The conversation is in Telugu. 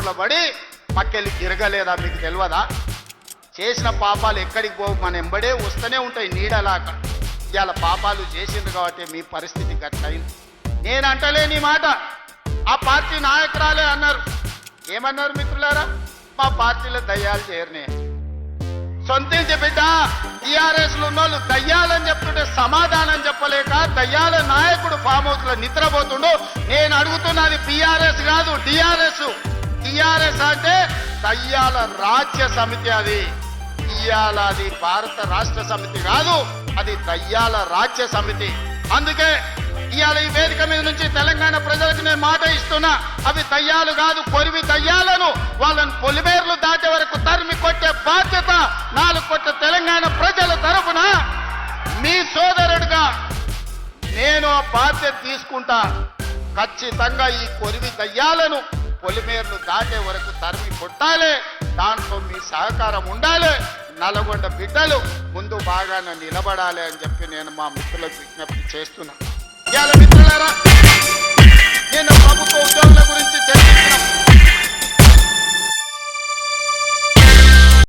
బార్ల పడి మక్కెళ్ళి తిరగలేదా మీకు తెలియదా చేసిన పాపాలు ఎక్కడికి పోవు మన ఎంబడే వస్తూనే ఉంటాయి నీడలాగా. ఇవాళ పాపాలు చేసిండ్రు కాబట్టి మీ పరిస్థితి గట్లయింది. నేను అంటలేని మాట. ఆ పార్టీ నాయకురాలే అన్నారు. ఏమన్నారు మిత్రులారా? మా పార్టీలో దయ్యాలు చేరనే సొంతించి బిడ్డ టీఆర్ఎస్లు ఉన్న ఉన్నోళ్ళు దయ్యాలని చెప్తుంటే సమాధానం చెప్పలేక దయ్యాల నాయకుడు ఫామ్ హౌస్లో నిద్రపోతుండు. నేను అడుగుతున్నది పిఆర్ఎస్ కాదు డిఆర్ఎస్ టిఆర్ఎస్ అంటే తయ్యాల రాజ్య సమితి అది. ఇయ్యాల అది భారత రాష్ట్ర సమితి కాదు అది దయ్యాల రాజ్య సమితి. అందుకే ఇవాళ ఈ వేదిక మీద నుంచి తెలంగాణ ప్రజలకు నేను మాట ఇస్తున్నా అవి దయ్యాలు కాదు కొరివి దయ్యాలను వాళ్ళని పొలిమేర్లు దాటే వరకు తరిమి కొట్టే బాధ్యత నాలుగు కొట్ట తెలంగాణ ప్రజల తరపున మీ సోదరుడుగా నేను ఆ బాధ్యత తీసుకుంటా. ఖచ్చితంగా ఈ కొరివి దయ్యాలను పొలిమేర్లు దాటే వరకు తరిమి కొట్టాలి. దాంట్లో మీ సహకారం ఉండాలి. నల్గొండ బిడ్డలు ముందు బాగానే నిలబడాలి అని చెప్పి నేను మా మిత్రులకు విజ్ఞప్తి చేస్తున్నా. ఇవాళ మిత్రులారా